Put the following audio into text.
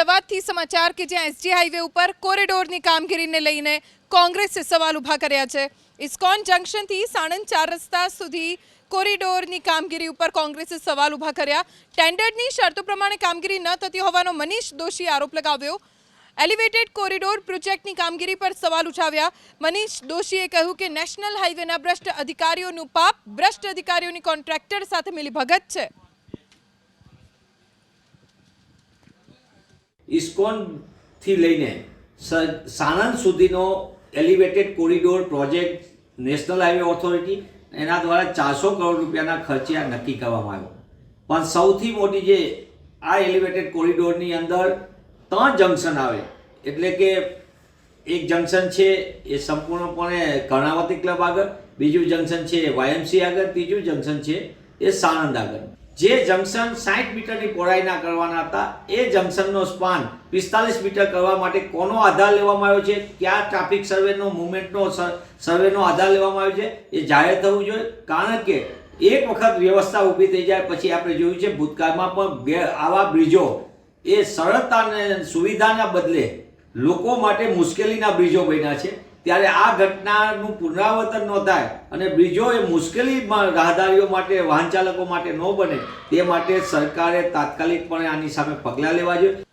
અમદાવાદથી સમાચાર કે જ્યાં એસજી હાઈવે ઉપર કોરિડોરની કામગીરીને લઈને કોંગ્રેસે સવાલ ઊભા કર્યા છે. ઇસ્કોન જંકશનથી સાણંદ ચાર રસ્તા સુધી કોરિડોરની કામગીરી ઉપર કોંગ્રેસે સવાલ ઊભા કર્યા. ટેન્ડરની શરતો પ્રમાણે કામગીરી ન થતી હોવાનો મનીષ દોશી આરોપ લગાવ્યો. એલિવેટેડ કોરિડોર પ્રોજેક્ટની કામગીરી પર સવાલ ઉઠાવ્યા. મનીષ દોશીએ કહ્યું કે નેશનલ હાઈવેના ભ્રષ્ટ અધિકારીઓનું પાપ ભ્રષ્ટ અધિકારીઓની કોન્ટ્રાક્ટર સાથે મિલીભગત છે. ઇસ્કોનથી લઈને સાણંદ સુધીનો elevated corridor project national highway authority એના દ્વારા ચારસો કરોડ રૂપિયાના ખર્ચે આ નક્કી કરવામાં આવ્યો. પણ સૌથી મોટી જે આ એલિવેટેડ કોરિડોરની અંદર ત્રણ જંકશન આવે. એટલે કે એક જંકશન છે એ સંપૂર્ણપણે કર્ણાવતી ક્લબ આગળ, બીજું જંકશન છે વાયએમસી આગળ, ત્રીજું જંકશન છે એ સાણંદ આગળ. જે જંકશન સાઠ મીટરની પહોળાઈના કરવાના હતા, એ જંકશનનો સ્પાન પિસ્તાલીસ મીટર કરવા માટે કોનો આધાર લેવામાં આવ્યો છે? કયા ટ્રાફિક સર્વેનો મુવમેન્ટનો સર્વેનો આધાર લેવામાં આવ્યો છે? એ જાહેર થવું જોઈએ. કારણ કે એક વખત વ્યવસ્થા ઊભી થઈ જાય, પછી આપણે જોયું છે ભૂતકાળમાં પણ આવા બ્રિજો એ સરળતા અને સુવિધાના બદલે લોકો માટે મુશ્કેલીના બ્રિજો બન્યા છે. ત્યારે આ ઘટનાનું પુનરાવર્તન ન થાય અને બીજો એ મુશ્કેલી રાહદારીઓ માટે વાહન ચાલકો માટે ન બને, તે માટે સરકારે તાત્કાલિકપણે આની સામે પગલાં લેવા જોઈએ.